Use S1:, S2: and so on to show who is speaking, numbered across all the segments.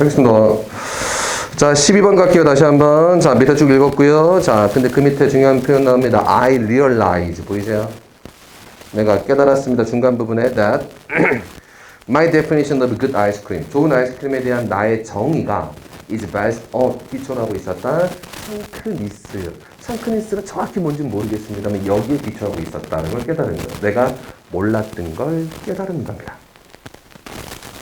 S1: 하겠습니다. 자, 12번 갈게요. 다시 한번. 자, 밑에 쭉 읽었고요. 자, 근데 그 밑에 중요한 표현 나옵니다. I realize. 보이세요? 내가 깨달았습니다. 중간 부분에 that my definition of good ice cream. 좋은 아이스크림에 대한 나의 정의가 is based on 기초하고 있었다. 상크니스. 상크니스가 정확히 뭔지 는 모르겠습니다만 여기에 기초하고 있었다는 걸 깨달은 거예요. 내가 몰랐던 걸 깨달은 겁니다.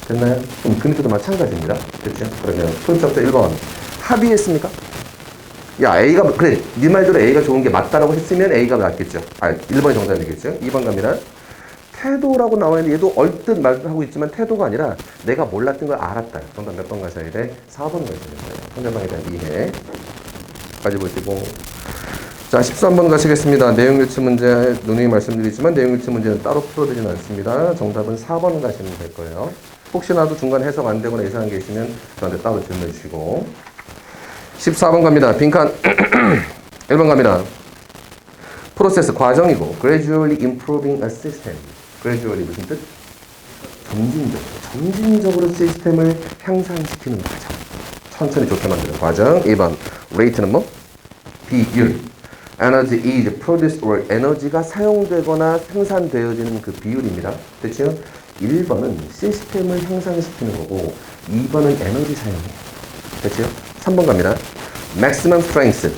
S1: 됐나요? 그럼 그 밑에도 마찬가지입니다. 됐죠? 그러면 손톱부터 1번 합의했습니까? 야 A가 그래 네 말대로 A가 좋은 게 맞다라고 했으면 A가 맞겠죠. 아 1번이 정답이겠죠. 2번 갑니다. 태도라고 나와 있는데 얘도 얼뜻 말하고 있지만 태도가 아니라 내가 몰랐던 걸 알았다. 정답 몇 번 가셔야 돼? 4번 가셔야 돼요. 상대방에 대한 이해까지 보시고 자 13번 가시겠습니다. 내용 일치 문제 누누이 말씀드리지만 내용 일치 문제는 따로 풀어드리진 않습니다. 정답은 4번 가시면 될 거예요. 혹시나도 중간 해석 안 되거나 이상한 게 있으면 저한테 따로 질문해 주시고 14번 갑니다. 빈칸 1번 갑니다. 프로세스 과정이고 gradually improving a system. gradually 무슨 뜻? 점진적으로 점진적으로 시스템을 향상시키는 과정. 천천히 좋게 만드는 과정. 2번 rate는 뭐? 비율. energy is produced or 에너지가 사용되거나 생산되어지는 그 비율입니다. 됐죠? 1번은 시스템을 향상시키는 거고 2번은 에너지 사용이에요. 됐죠? 3번 갑니다. maximum strength.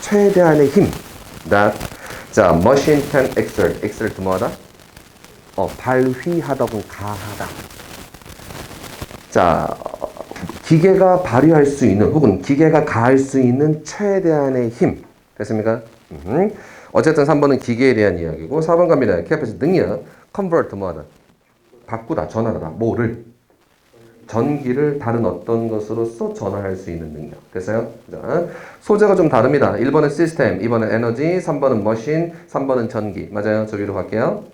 S1: 최대한의 힘. that 자, machine can exert. exert 뭐하다? 어, 발휘하다 혹은 가하다. 자, 어, 기계가 발휘할 수 있는 혹은 기계가 가할 수 있는 최대한의 힘. 됐습니까? 음. 어쨌든 3번은 기계에 대한 이야기고 4번 갑니다. 캐패스 능력. convert 뭐하다? 바꾸다, 전환하다. 뭐를? 전기를 다른 어떤 것으로서 전환할 수 있는 능력. 됐어요? 자, 소재가 좀 다릅니다. 1번은 시스템, 2번은 에너지, 3번은 머신, 3번은 전기. 맞아요? 저 위로 갈게요.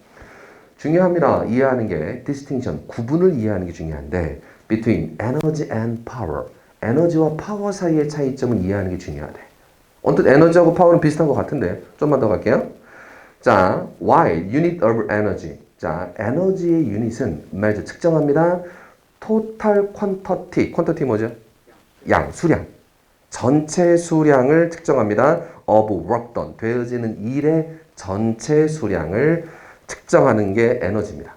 S1: 중요합니다. 이해하는 게 distinction, 구분을 이해하는 게 중요한데 between energy and power, 에너지와 파워 사이의 차이점을 이해하는 게 중요하대. 언뜻 에너지하고 파워는 비슷한 것 같은데 좀만 더 갈게요. 자, while unit of energy. 자, 에너지의 유닛은 measure 측정합니다. total quantity. quantity 뭐죠? 양, 수량. 전체 수량을 측정합니다. of work done. 되어지는 일의 전체 수량을 측정하는 게 에너지입니다.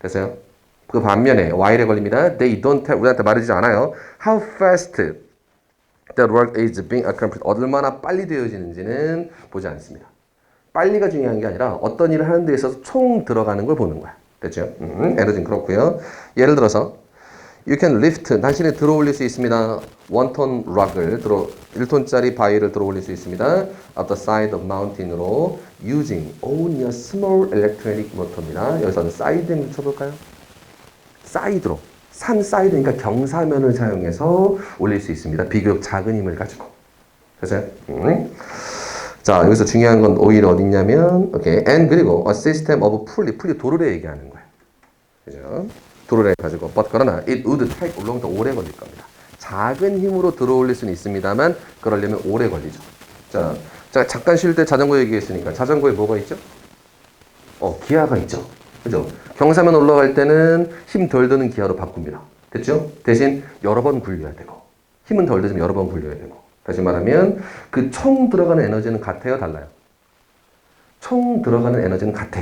S1: 됐어요? 그 반면에 while에 걸립니다. They don't tell 우리한테 말하지 않아요. How fast that work is being accomplished. 얼마나 빨리 되어지는지는 보지 않습니다. 빨리가 중요한 게 아니라 어떤 일을 하는 데 있어서 총 들어가는 걸 보는 거야. 됐죠? 음, 에너지는 그렇고요. 예를 들어서 You can lift. 당신이 들어 올릴 수 있습니다. 원톤 락을 들어 1톤짜리 바위를 들어 올릴 수 있습니다. Up the side of mountain으로 using only a small electronic motor입니다. 여기서는 사이드를 쳐볼까요? 사이드로 산 사이드니까 경사면을 사용해서 올릴 수 있습니다. 비교적 작은 힘을 가지고. 그래서 음. 자 여기서 중요한 건 오히려 어딨냐면 오케이 and 그리고 a system of pulley pulley 도르래 얘기하는 거예요. 그죠? 도르래 가지고 but 그러나 it would take long 더 오래 걸릴 겁니다. 작은 힘으로 들어 올릴 수는 있습니다만 그러려면 오래 걸리죠. 자, 자 잠깐 쉴 때 자전거 얘기했으니까 자전거에 뭐가 있죠? 어 기아가 있죠. 그죠? 경사면 올라갈 때는 힘 덜 드는 기아로 바꿉니다. 됐죠? 대신 여러 번 굴려야 되고 힘은 덜 들면 여러 번 굴려야 되고 다시 말하면 그 총 들어가는 에너지는 같아요, 달라요? 총 들어가는 에너지는 같아.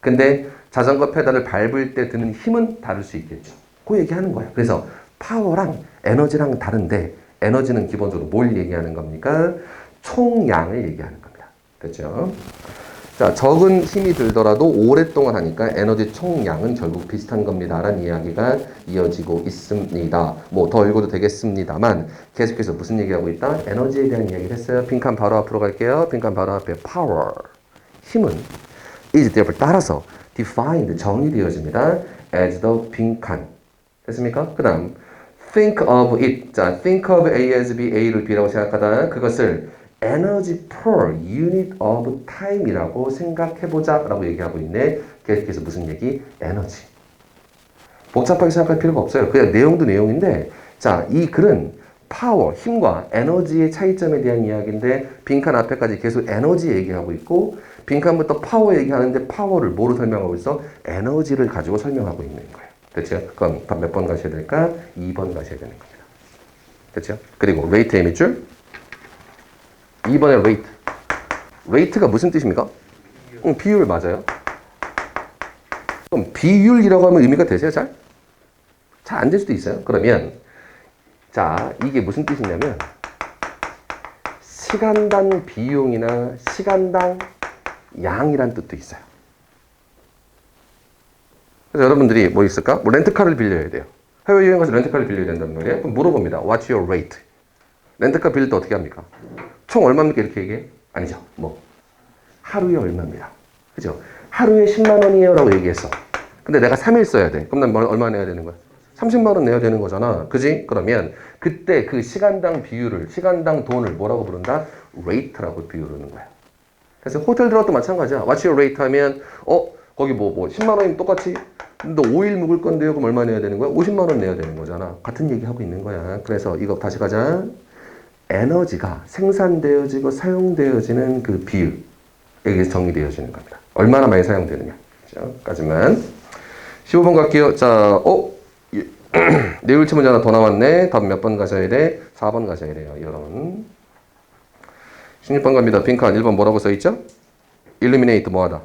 S1: 근데 자전거 페달을 밟을 때 드는 힘은 다를 수 있겠죠. 그 얘기하는 거예요. 그래서 파워랑 에너지랑 다른데 에너지는 기본적으로 뭘 얘기하는 겁니까? 총량을 얘기하는 겁니다. 됐죠? 자, 적은 힘이 들더라도 오랫동안 하니까 에너지 총량은 결국 비슷한 겁니다. 라는 이야기가 이어지고 있습니다. 뭐 더 읽어도 되겠습니다만 계속해서 무슨 얘기하고 있다? 에너지에 대한 이야기를 했어요. 빈칸 바로 앞으로 갈게요. 빈칸 바로 앞에 power. 힘은 is therefore 따라서 defined 정의되어집니다. as the 빈칸. 됐습니까? 그 다음 think of it. 자, think of A as B, A를 B라고 생각하다 그것을 energy per unit of time이라고 생각해보자 라고 얘기하고 있네. 계속해서 무슨 얘기? 에너지. 복잡하게 생각할 필요가 없어요. 그냥 내용도 내용인데, 자, 이 글은 파워, 힘과 에너지의 차이점에 대한 이야기인데, 빈칸 앞에까지 계속 에너지 얘기하고 있고, 빈칸부터 파워 얘기하는데, 파워를 뭐로 설명하고 있어? 에너지를 가지고 설명하고 있는 거예요. 됐죠? 그럼 몇번 가셔야 될까? 2번 가셔야 되는 겁니다. 됐죠? 그리고 레이트의 밑줄 2번의 레이트 레이트가 무슨 뜻입니까? 응, 비율 맞아요. 그럼 비율이라고 하면 의미가 되세요? 잘? 잘 안 될 수도 있어요. 그러면 자 이게 무슨 뜻이냐면 시간당 비용이나 시간당 양이란 뜻도 있어요. 그래서 여러분들이 뭐 있을까? 뭐 렌트카를 빌려야 돼요. 해외여행 가서 렌트카를 빌려야 된다는 말이에요. 그럼 물어봅니다. What's your rate? 렌트카 빌릴 때 어떻게 합니까? 총 얼마입니까? 이렇게 얘기해? 아니죠. 뭐 하루에 얼마입니다. 그죠? 하루에 10만 원이에요 라고 얘기했어. 근데 내가 3일 써야 돼. 그럼 난 뭐- 얼마 내야 되는 거야? 30만 원 내야 되는 거잖아. 그지? 그러면 그때 그 시간당 비율을, 시간당 돈을 뭐라고 부른다? rate라고 비유르는 거야. 그래서 호텔 들어도 마찬가지야. What's your rate 하면, 어, 거기 뭐, 뭐, 10만 원이면 똑같이. 너 5일 묵을 건데요. 그럼 얼마 내야 되는 거야? 50만 원 내야 되는 거잖아. 같은 얘기 하고 있는 거야. 그래서 이거 다시 가자. 에너지가 생산되어지고 사용되어지는 그 비율. 여기서 정의되어지는 겁니다. 얼마나 많이 사용되느냐. 그죠? 까지만. 15번 갈게요. 자, 어? 예. 내일치 문제 하나 더 나왔네. 답 몇 번 가셔야 돼? 4번 가셔야 돼요. 여러분. 16번 갑니다. 빈칸 1번 뭐라고 써있죠? illuminate 뭐하다?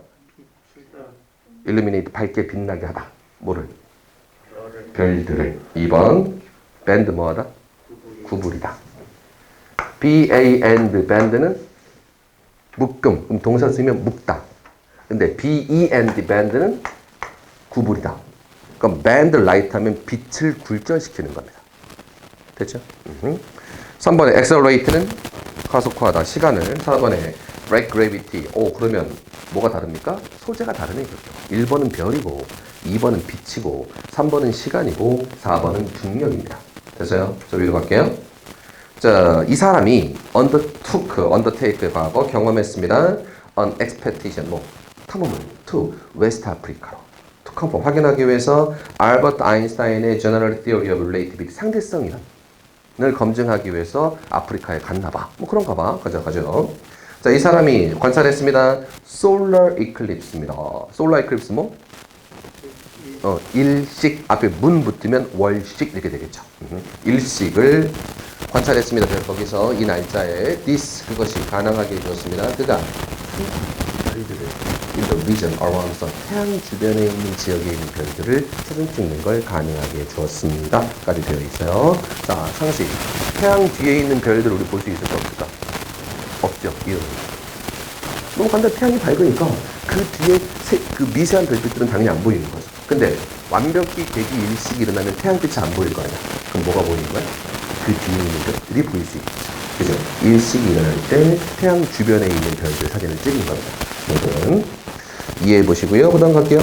S1: illuminate 밝게 빛나게 하다. 뭐를? 별들을. 2번 band 뭐하다? 구부리다. B-a-n-d band는 묶음. 그럼 동사 쓰면 묶다. 근데 b-e-n-d band는 구부리다. 그럼 band light 하면 빛을 굴절시키는 겁니다. 됐죠? 음흠. 3번에 accelerate는 가속화하다. 시간을. 4번에 break gravity. 오, 그러면 뭐가 다릅니까? 소재가 다른 얘기죠. 1번은 별이고, 2번은 빛이고, 3번은 시간이고, 4번은 중력입니다. 됐어요? 저 위로 갈게요. 자, 이 사람이 undertook, undertake의 과거 경험했습니다. an expedition, 뭐 탐험을 to West Africa로. to confirm, 확인하기 위해서 알버트 아인슈타인의 General Theory of Relativity, 상대성 이론을 검증하기 위해서 아프리카에 갔나 봐. 뭐 그런가 봐. 가죠, 가죠. 자, 이 사람이 관찰했습니다. solar eclipse입니다. solar eclipse 뭐? 어, 일식 앞에 문 붙으면 월식 이렇게 되겠죠. 음, 일식을 관찰했습니다. 그래서 거기서 이 날짜에 this 그것이 가능하게 해주었습니다. 그가 별들을 in the region around the 태양 주변에 있는 지역에 있는 별들을 사진 찍는 걸 가능하게 해주었습니다. 까지 되어 있어요. 자 상식 태양 뒤에 있는 별들 우리 볼 수 있을까 없을까? 없죠. 이유 너무 간단 태양이 밝으니까 그 뒤에 세, 그 미세한 별빛들은 당연히 안 보이는 거죠. 근데 완벽히 대기 일식이 일어나면 태양빛이 안 보일 거 아니야. 그럼 뭐가 보이는 거야? 그 뒤에 있는 별들이 보일 수 있겠죠. 그죠? 일식이 일어날 때 태양 주변에 있는 별들 사진을 찍은 겁니다. 여러분 이해해 보시고요. 그 다음 갈게요.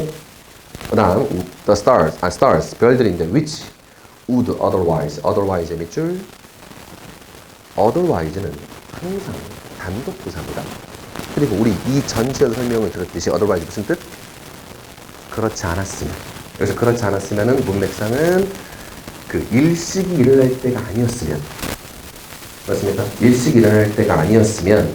S1: 그 다음 the stars, 아 stars 별들인데 which would otherwise, otherwise의 밑줄 otherwise는 항상 단독 부사입니다. 그리고 우리 이 전체의 설명을 들었듯이 otherwise 무슨 뜻? 그렇지 않았으면. 그래서 그렇지 않았으면은 문맥상은 그 일식이 일어날 때가 아니었으면 맞습니까? 일식이 일어날 때가 아니었으면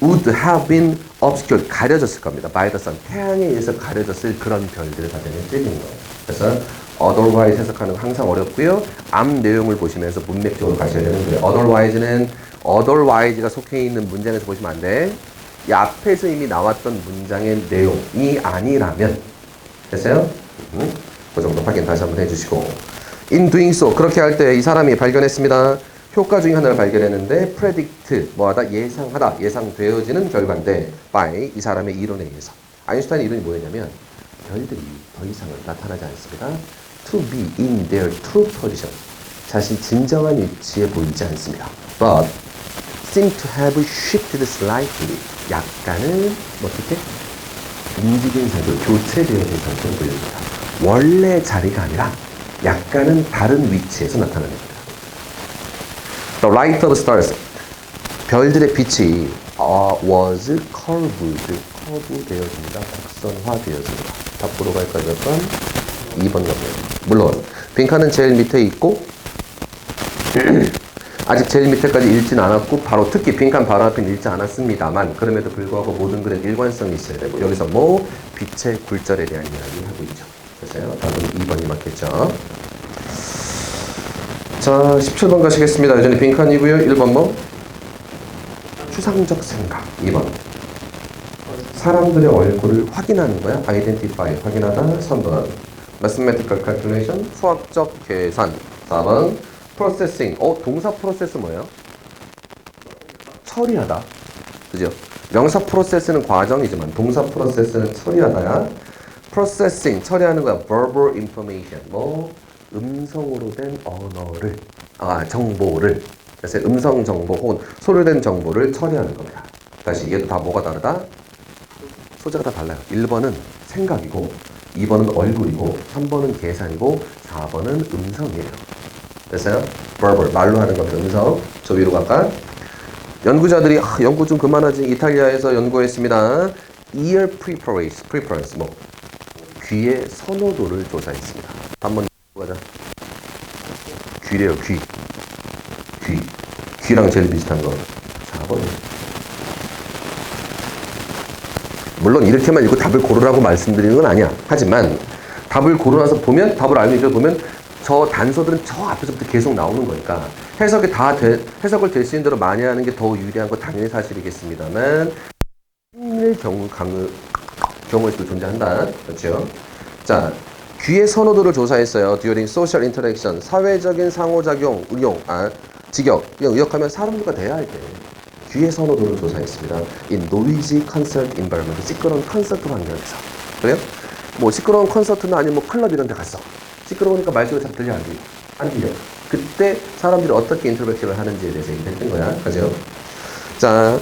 S1: would have been obscured 가려졌을 겁니다. by the sun 태양에 의해서 가려졌을 그런 별들을 사진을 찍은 거예요. 그래서 otherwise 해석하는 거 항상 어렵고요. 앞 내용을 보시면서 문맥적으로 가셔야 되는데 otherwise는 otherwise가 속해 있는 문장에서 보시면 안 돼. 이 앞에서 이미 나왔던 문장의 내용이 아니라면 됐어요? 음, 그 정도 확인 다시 한번 해주시고 in doing so 그렇게 할 때 이 사람이 발견했습니다. 효과 중에 하나를 발견했는데 predict 뭐하다 예상하다 예상되어지는 결과인데 by 이 사람의 이론에 의해서 아인슈타인 이론이 뭐였냐면 별들이 더 이상은 나타나지 않습니다. to be in their true position 자신 진정한 위치에 보이지 않습니다. but seem to have shifted slightly 약간은 뭐 어떻게 움직인 상태, 교체되어진 상태를 보여줍니다. 원래 자리가 아니라 약간은 다른 위치에서 나타나는 겁니다. The light of stars, 별들의 빛이 uh, was curved, curve 되어집니다. 곡선화 되어집니다. 답 보러 갈까요? 몇 번? 2번 갑니다. 물론 빈칸은 제일 밑에 있고 아직 제일 밑에까지 읽지는 않았고 바로 특히 빈칸 바로 앞에 읽지 않았습니다만 그럼에도 불구하고 모든 글엔 일관성이 있어야 되고 여기서 뭐 빛의 굴절에 대한 이야기를 하고 있죠. 됐어요? 답은 2번이 맞겠죠? 자, 17번 가시겠습니다. 여전히 빈칸이고요. 1번 뭐? 추상적 생각. 2번. 사람들의 얼굴을 확인하는 거야. identify, 확인하다. 3번. mathematical 수학적 계산. 4번. processing. 어, 동사 프로세스 뭐예요? 처리하다. 그죠? 명사 프로세스는 과정이지만 동사 프로세스는 처리하다야. Processing, 처리하는 거야. verbal information. 뭐 음성으로 된 언어를 아, 정보를 그래서 음성 정보 혹은 소리로 된 정보를 처리하는 겁니다. 다시 얘도 다 뭐가 다르다? 소재가 다 달라요. 1번은 생각이고 2번은 얼굴이고 3번은 계산이고 4번은 음성이에요. 됐어요? verbal 말로 하는 겁니다. 음성. 저 위로 갈까? 연구자들이 아, 연구 좀 그만하지 이탈리아에서 연구했습니다. ear preference, preference 뭐 귀의 선호도를 조사했습니다. 한번 가자. 귀래요 귀. 귀. 귀랑 제일 비슷한 거. 4번. 물론 이렇게만 읽고 답을 고르라고 말씀드리는 건 아니야. 하지만 답을 고르나서 보면 답을 알고 있어 보면 저 단서들은 저 앞에서부터 계속 나오는 거니까 해석이 다 돼, 해석을 될 수 있는 대로 많이 하는 게 더 유리한 거 당연히 사실이겠습니다만 일 경우 강의 경우에도 존재한다. 그렇죠? 자, 귀의 선호도를 조사했어요. during social interaction 사회적인 상호작용, 의용, 아, 직역. 그냥 의역하면 사람들과 대화할 때 귀의 선호도를 조사했습니다. in noisy concert environment 시끄러운 콘서트 환경에서 그래요? 뭐 시끄러운 콘서트나 아니면 뭐 클럽 이런 데 갔어. 시끄러우니까 말소리 잘 들려 안 들려? 안 들려. 그때 사람들이 어떻게 인터랙션을 하는지에 대해서 얘기했던 거야. 그죠? 자,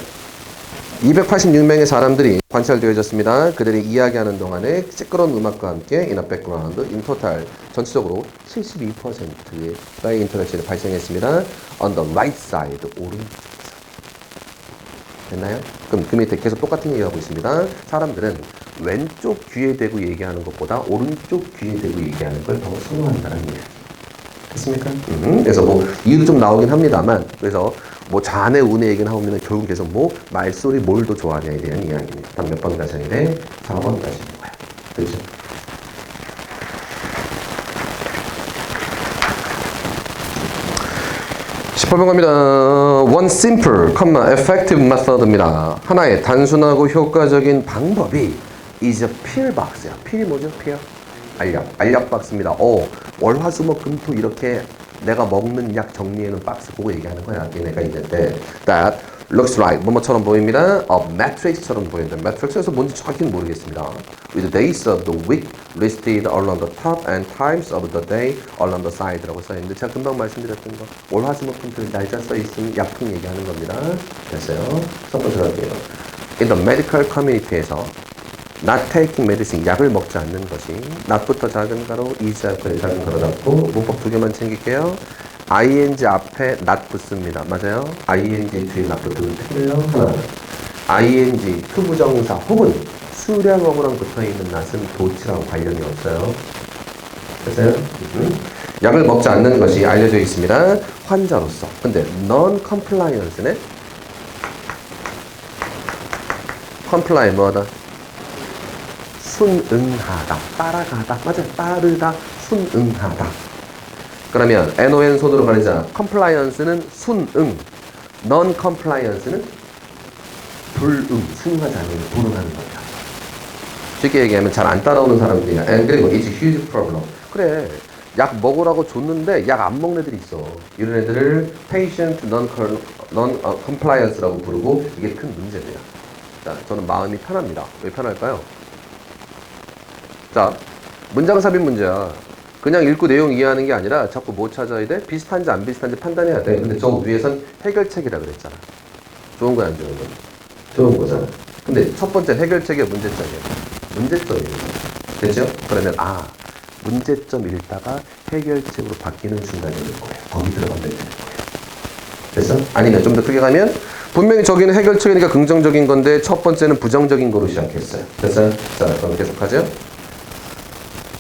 S1: 286명의 사람들이 관찰되어졌습니다. 그들이 이야기하는 동안에 시끄러운 음악과 함께 background, in total 전체적으로 72%의 인터랙션이 발생했습니다. on the right side, 오른쪽에서. 됐나요? 그럼 그 밑에 계속 똑같은 얘기하고 있습니다. 사람들은 왼쪽 귀에 대고 얘기하는 것보다 오른쪽 귀에 대고 얘기하는 걸 더 선호한다는 이야기. 됐습니까? 음, 그래서 뭐 이유도 좀 나오긴 합니다만 그래서 뭐 좌뇌 우뇌 얘기를 하면 결국에서 뭐 말소리 뭘 더 좋아하냐에 대한 이야기입니다. 다음 몇번 가셔야 돼? 4번 가시는 거야. 그렇죠? 십 18번 갑니다. One simple, effective method입니다. 하나의 단순하고 효과적인 방법이 is a pill box야. 필이 뭐죠? pill? 알약. 알약 박스입니다. 오, 월화수목금토 이렇게 내가 먹는 약 정리해놓은 박스 보고 얘기하는 거야. 얘네가 있는데 that looks like 뭐뭐처럼 보입니다. a matrix처럼 보인다. matrix에서 뭔지 정확히는 모르겠습니다. with days of the week listed along the top and times of the day along the side라고 써 있는데 제가 금방 말씀드렸던 거 월화수목금토 날짜 써 있으면 약품 얘기하는 겁니다. 됐어요. 첫 번째 갈게요. in the medical community에서 not taking medicine, 약을 먹지 않는 것이 not부터 작은 가로, is 앞에 작은 가로 잡고 문법 두 개만 챙길게요. ing 앞에 not 붙습니다. 맞아요? ing 뒤에 not 붙으면 틀려요. 하나. ing 투부정사 혹은 수량어구랑 붙어있는 not은 도치랑 관련이 없어요. 됐어요? 음. 약을 먹지 않는 것이 알려져 있습니다. 환자로서. 근데 non-compliance는 comply 뭐하다? 순응하다, 따라가다, 맞아요. 따르다, 순응하다. 그러면 NON 손으로 가리자. compliance는 순응, non-compliance는 불응, 순응하지 않는 불응하는 겁니다. 쉽게 얘기하면 잘 안 따라오는 사람들이야. And 그리고 it's huge problem. 그래. 약 먹으라고 줬는데 약 안 먹는 애들이 있어. 이런 애들을 patient non-compliance라고 부르고 이게 큰. 자, 저는 마음이 편합니다. 왜 편할까요? 자, 문장 삽입 문제야. 그냥 읽고 내용 이해하는 게 아니라 자꾸 뭐 찾아야 돼? 비슷한지 안 비슷한지 판단해야 돼. 근데 저 위에선 해결책이라 그랬잖아. 좋은 거야, 안 좋은 거야? 좋은 거잖아. 근데 첫 번째 해결책이야, 문제점이야. 문제점이에요. 됐죠? 그러면, 아, 문제점 읽다가 해결책으로 바뀌는 순간이 올 거예요. 거기 들어가면 되는 거예요. 됐어? 아니면 좀 더 크게 가면 분명히 저기는 해결책이니까 긍정적인 건데 첫 번째는 부정적인 거로 시작했어요. 됐어요? 자, 그럼 계속하죠.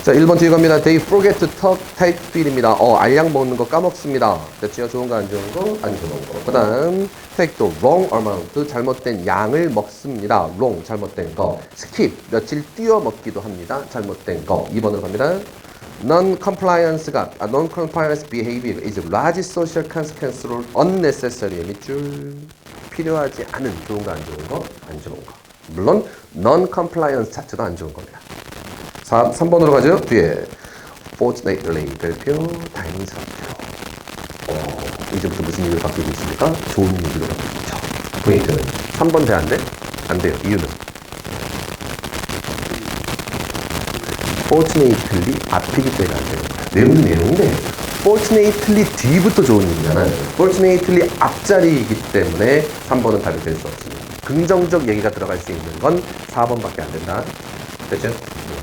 S1: 자, 1번 뒤에 갑니다. They forget to talk, take feed입니다. 어, 알약 먹는 거 까먹습니다. 됐죠? 좋은 거, 안 좋은 거? 안 좋은 거. 그 다음, take the wrong amount, 잘못된 양을 먹습니다. wrong, 잘못된 거. skip, 며칠 띄워 먹기도 합니다. 잘못된 거. 2번으로 갑니다. non-compliance가, 아, non-compliance behavior is large social consequence로 unnecessary 밑줄. 필요하지 않은 좋은 거, 안 좋은 거? 안 좋은 거. 물론, non-compliance 자체도 안 좋은 겁니다. 4, 3번으로 가죠. 뒤에 fortunately 별표 다행스럽게로. 어, 이제부터 무슨 일이 바뀌고 있습니까? 좋은 얘기로 바뀌고 있죠. 포인트는 3번 돼안 돼? 안 돼요. 이유는 fortunately 앞이기 때문에 안 되는 거예요. 내용은 내용인데 fortunately 뒤부터 좋은 일이잖아요. fortunately 앞자리이기 때문에 3번은 답이 될 수 없습니다. 긍정적 얘기가 들어갈 수 있는 건 4번밖에 안 된다. 됐죠?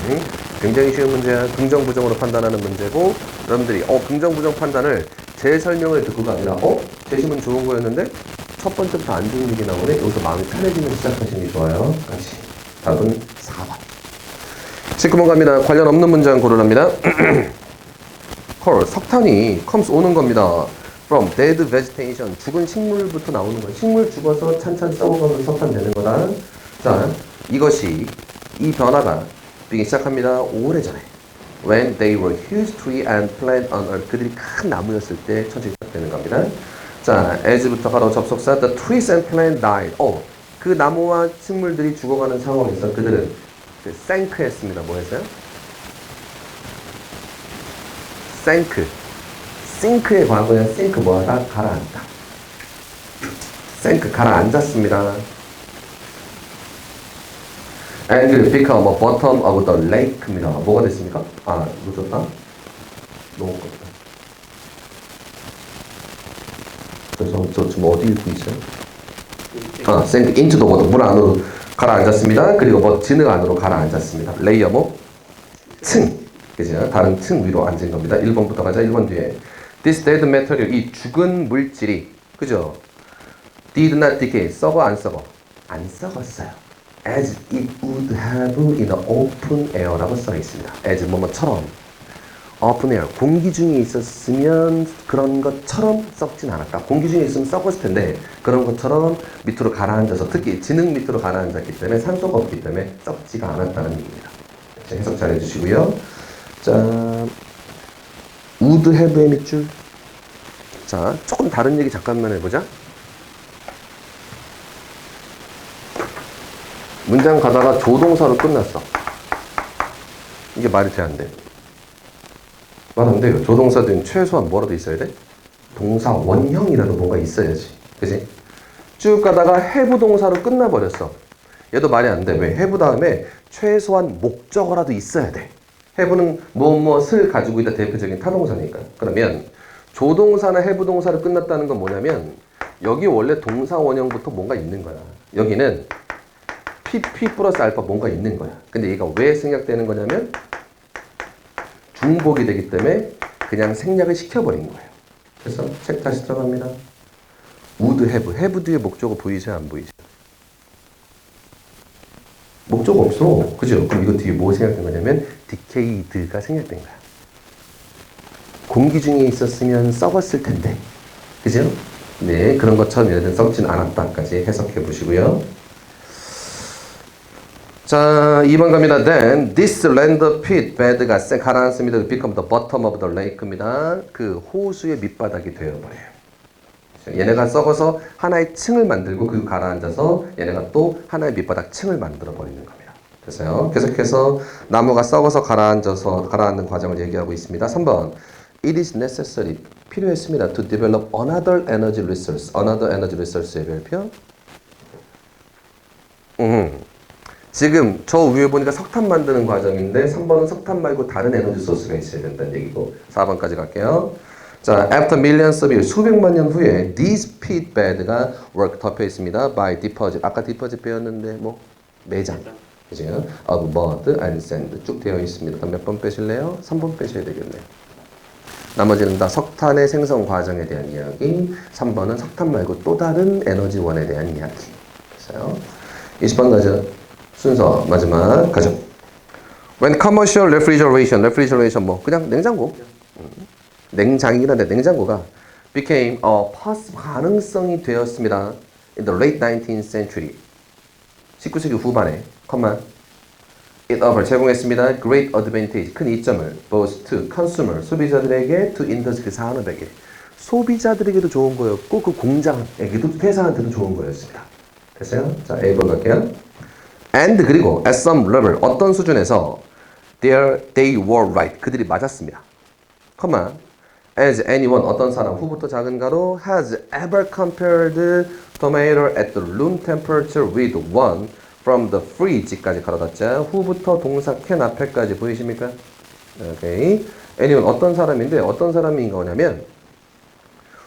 S1: 음, 굉장히 쉬운 문제야. 긍정, 부정으로 판단하는 문제고, 여러분들이, 어, 긍정, 부정 판단을 제 설명을 듣고가 아니라, 어, 제시문 좋은 거였는데, 첫 번째부터 안 좋은 얘기 나오네? 여기서 마음이 편해지면 시작하시는 게 좋아요. 같이. 답은 4번. 19번 갑니다. 관련 없는 문장 고르랍니다. 콜, 석탄이 comes 오는 겁니다. from dead vegetation, 죽은 식물부터 나오는 거예요. 식물 죽어서 찬찬 썩어가면 석탄 되는 거다. 자, 이것이, 이 변화가 되기 시작합니다. 오래전에. When they were huge tree and plant on earth. 그들이 큰 나무였을 때 천천히 시작되는 겁니다. 자, as부터 바로 접속사 the trees and plant died. 어, 그 나무와 식물들이 죽어가는 상황에서 그들은 그 sank 했습니다. 뭐 했어요? sank. 싱크의 과거야. 싱크 뭐하다? 가라앉다. sank 가라앉았습니다. And become a the lake입니다. 뭐가 됐습니까? 아, 놓쳤다. 넘어갔다. 그래서 저 지금 어디 읽고 있어요? 아, sank into. 물 안으로 가라앉았습니다. 그리고 뭐 진흙 안으로 가라앉았습니다. 레이어 뭐? 층. 그죠? 다른 층 위로 앉은 겁니다. 1번부터 가자. 1번 뒤에. This dead material, 이 죽은 물질이, 그죠? Did not decay, 썩어 안 썩어? 안 썩었어요. As it would have in the open air라고 써 있습니다. As 뭐뭐처럼. open air, 공기 중에 있었으면 그런 것처럼 썩진 않았다. 공기 중에 있으면 썩었을 텐데 그런 것처럼 밑으로 가라앉아서 특히 진흙 밑으로 가라앉았기 때문에 산소가 없기 때문에 썩지가 않았다는 얘기입니다. 자, 해석 잘 해주시고요. 자, would have의 밑줄. 자, 조금 다른 얘기 잠깐만 해보자. 문장 가다가 조동사로 끝났어. 이게 말이 돼, 안 돼? 말 안 돼요. 조동사든 최소한 뭐라도 있어야 돼? 동사 원형이라도 뭔가 있어야지. 그지? 쭉 가다가 해부 동사로 끝나버렸어. 얘도 말이 안 돼. 왜? 해부 다음에 최소한 목적어라도 있어야 돼. 해부는 무엇무엇을 가지고 있다 대표적인 타동사니까. 그러면 조동사나 해부 동사로 끝났다는 건 뭐냐면 여기 원래 동사 원형부터 뭔가 있는 거야. 여기는 PP 플러스 알파 뭔가 있는 거야. 근데 얘가 왜 생략되는 거냐면 중복이 되기 때문에 그냥 생략을 시켜버린 거예요. 그래서 책 다시 들어갑니다. would have, have 뒤에 목적어 보이죠? 안 보이죠? 목적어 없어. 그죠? 그럼 이거 뒤에 뭐 생략된 거냐면 decayed가 생략된 거야. 공기 중에 있었으면 썩었을 텐데. 그죠? 네, 그런 것처럼 얘네들은 썩진 않았다까지 해석해 보시고요. 자, 2번 갑니다. Then this land pit bed가 쌩 가라앉습니다. become the bottom of the lake입니다. 그 호수의 밑바닥이 되어버려요. 얘네가 썩어서 하나의 층을 만들고 그 가라앉아서 얘네가 또 하나의 밑바닥 층을 만들어 버리는 겁니다. 그래서요. 계속해서 나무가 썩어서 가라앉아서 가라앉는 과정을 얘기하고 있습니다. 3번. It is necessary. 필요했습니다. To develop another energy resource. Another energy resource의 별표. 음. 지금 저 위에 보니까 석탄 만드는 과정인데 3번은 석탄 말고 다른 에너지 소스가 있어야 된다는 얘기고 4번까지 갈게요. 자, after millions of years, 수백만 년 후에 these pit bed가 work 덮여 있습니다. by deposit. 아까 deposit 배웠는데 뭐 매장. 그죠? of mud and sand 쭉 되어 있습니다. 몇 번 빼실래요? 3번 빼셔야 되겠네요. 나머지는 다 석탄의 생성 과정에 대한 이야기. 3번은 석탄 말고 또 다른 에너지원에 대한 이야기. 그래서요. 20번 가죠. 순서 마지막 가죠. When commercial refrigeration, refrigeration 뭐 그냥 냉장고, 음, 냉장이긴 한데 냉장고가 became a possible 가능성이 되었습니다. In the late 19th century, 19세기 후반에, 컴마, it offered 제공했습니다. Great advantage, 큰 이점을 both to consumer, 소비자들에게, to industry, 산업에게. 소비자들에게도 좋은 거였고 그 공장에게도 회사한테도 좋은 거였습니다. 됐어요? 자, A번 갈게요. And 그리고 at some level 어떤 수준에서 there they were right 그들이 맞았습니다. 컴마 as anyone 어떤 사람 후부터 작은 가로 has ever compared tomato at the room temperature with one from the fridge까지 가로닫자 후부터 동사 can 앞에까지 보이십니까? 오케이. anyone 어떤 사람인데 어떤 사람인 거냐면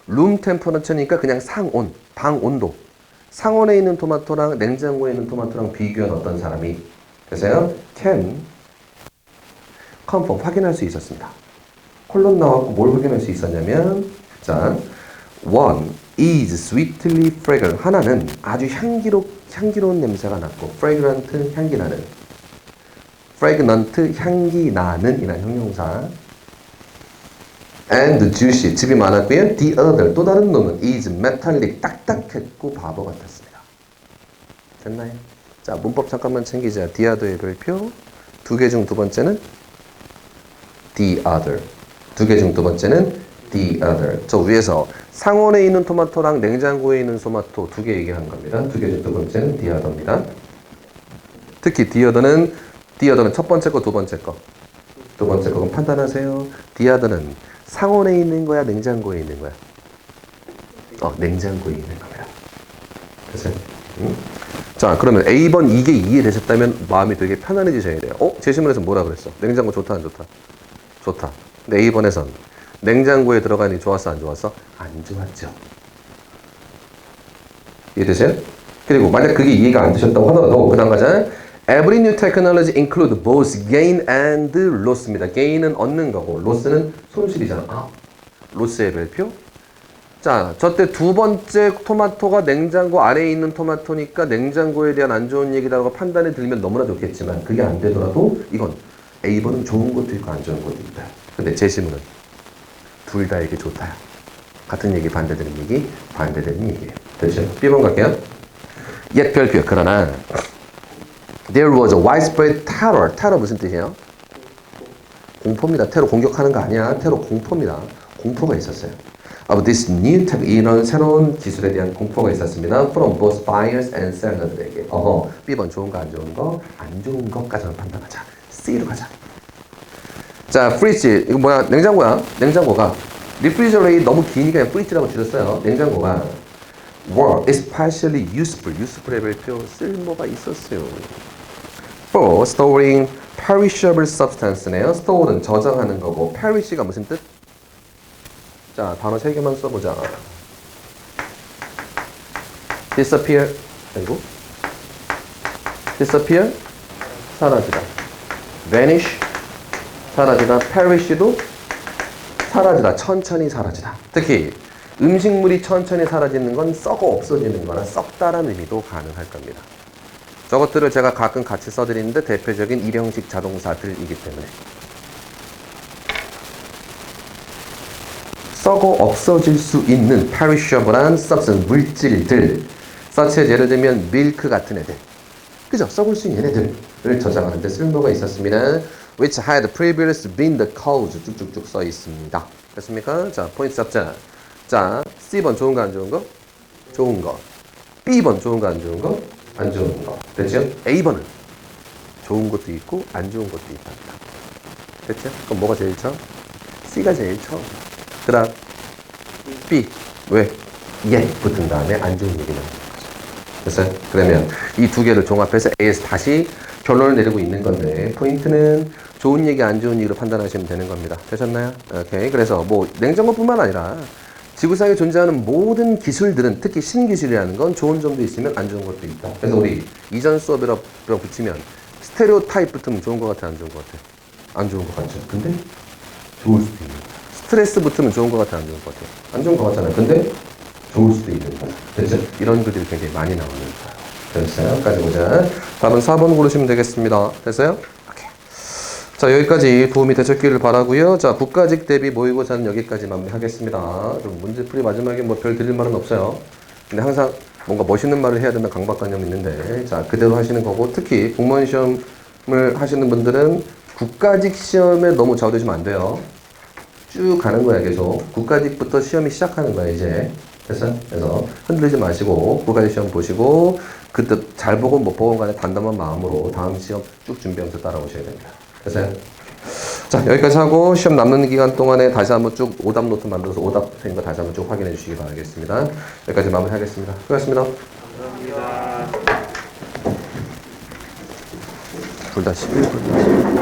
S1: 룸 템퍼러처니까 그냥 상온, 방 온도. 상온에 있는 토마토랑 냉장고에 있는 토마토랑 비교한 어떤 사람이 그래서요 can confirm 확인할 수 있었습니다. 콜론 나왔고 뭘 확인할 수 있었냐면 자 one is sweetly fragrant. 하나는 아주 향기로 향기로운 냄새가 났고 fragrant 향기 나는 fragrant 향기 나는 이란 형용사 and juicy 즙이 많았고요. The other 또 다른 놈은 is metallic 딱딱했고 바보 같았습니다. 됐나요? 자 문법 잠깐만 챙기자. the other의 별표 두 개 중 두 번째는 the other 두 개 중 두 번째는 the other 저 위에서 상온에 있는 토마토랑 냉장고에 있는 토마토 두 개 얘기한 겁니다. 두 개 중 두 번째는 the other입니다. 특히 the other는 the other는 첫 번째 거 두 번째 거두 번째 거 판단하세요. the other는 상온에 있는 거야, 냉장고에 있는 거야? 어, 냉장고에 있는 겁니다. 됐어요? 응? 자, 그러면 A번 이게 이해되셨다면 마음이 되게 편안해지셔야 돼요. 어? 제시문에서 뭐라 그랬어? 냉장고 좋다, 안 좋다? 좋다. 근데 A번에선 냉장고에 들어가니 좋았어, 안 좋았어? 안 좋았죠. 이해되세요? 그리고 만약 그게 이해가 안 되셨다고 하더라도 그 다음 가자. Every new technology include both gain and loss입니다. gain은 얻는 거고 loss는 손실이잖아. 아, 로스의 별표? 자, 저때 두 번째 토마토가 냉장고 안에 있는 토마토니까 냉장고에 대한 안 좋은 얘기라고 판단이 들면 너무나 좋겠지만 그게 안 되더라도 이건 A번은 좋은 것도 있고 안 좋은 것도 있다. 근데 제시문은 둘 다 이게 좋다. 같은 얘기 반대되는 얘기 반대되는 얘기예요. 됐죠? B번 갈게요. 옛 별표 그러나 There was a widespread terror. 테러 무슨 뜻이에요? 공포입니다. 테러 공격하는 거 아니야. 테러 공포입니다. 공포가 있었어요. Of this new tech, 이런 새로운 기술에 대한 공포가 있었습니다. From both buyers and seller들에게. 어허, B번 좋은 거 안 좋은 거? 안 좋은 것까지만 판단하자. C로 가자. 자, 프리지. 이거 뭐야? 냉장고야. 냉장고가. 리프리저레이 너무 기니까 프리지라고 줄였어요. 냉장고가. were especially useful. useful의 별표 쓸모가 있었어요. For storing perishable substance네요. store는 저장하는 거고 perish가 무슨 뜻? 자, 단어 세 개만 써보자. disappear. 아이고. disappear. 사라지다. vanish. 사라지다. perish도 사라지다. 천천히 사라지다. 특히 음식물이 천천히 사라지는 건 썩어 없어지는 거나 썩다라는 의미도 가능할 겁니다. 저것들을 제가 가끔 같이 써드리는데 대표적인 일형식 자동사들이기 때문에 썩어 없어질 수 있는 perishable한 substance 물질들 such 예를 들면 밀크 같은 애들 그죠? 썩을 수 있는 애들을 저장하는 데 쓸모가 있었습니다. which had previously been the cause 쭉쭉쭉 써 있습니다. 됐습니까? 자, 포인트 잡자. 자, C번 좋은 거 안 좋은 거? 좋은 거. B번 좋은 거 안 좋은 거? 안 좋은 거. 됐죠? A번은 좋은 것도 있고 안 좋은 것도 있답니다. 됐죠? 그럼 뭐가 제일 처음? C가 제일 처음. 그 다음 B. 왜? 예 붙은 다음에 안 좋은 얘기 나오는 거죠. 됐어요? 그러면 이 두 개를 종합해서 A에서 다시 결론을 내리고 있는 건데 포인트는 좋은 얘기 안 좋은 얘기로 판단하시면 되는 겁니다. 되셨나요? 오케이. 그래서 뭐 냉장고뿐만 아니라 지구상에 존재하는 모든 기술들은 특히 신기술이라는 건 좋은 점도 있으면 안 좋은 것도 있다. 그래서 우리 이전 수업이랑 붙이면 스테레오 타입 붙으면 좋은 것 같아, 안 좋은 것 같아? 안 좋은 것 같죠. 근데 좋을 수도 있는 거야. 스트레스 붙으면 좋은 것 같아, 안 좋은 것 같아? 안 좋은 것 같잖아. 근데 좋을 수도 있는 거야. 됐죠? 이런 글들이 굉장히 많이 나오는 거예요. 됐어요? 까지 보자. 답은 4번 고르시면 되겠습니다. 됐어요? 자, 여기까지 도움이 되셨기를 바라고요. 자, 국가직 대비 모의고사는 여기까지 마무리하겠습니다. 좀 문제풀이 마지막에 뭐 별 드릴 말은 없어요. 근데 항상 뭔가 멋있는 말을 해야 된다 강박관념이 있는데 자, 그대로 하시는 거고 특히 공무원 시험을 하시는 분들은 국가직 시험에 너무 좌우되시면 안 돼요. 쭉 가는 거야 계속 국가직부터 시험이 시작하는 거야 이제 됐어? 그래서 흔들리지 마시고 국가직 시험 보시고 그때 잘 보고 못 보고 간에 단단한 마음으로 다음 시험 쭉 준비하면서 따라오셔야 됩니다 됐어요? 자 여기까지 하고 시험 남는 기간 동안에 다시 한번 쭉 오답 노트 만들어서 오답 된거 다시 한번 쭉 확인해 주시기 바라겠습니다. 여기까지 마무리하겠습니다. 수고하셨습니다. 둘다 11분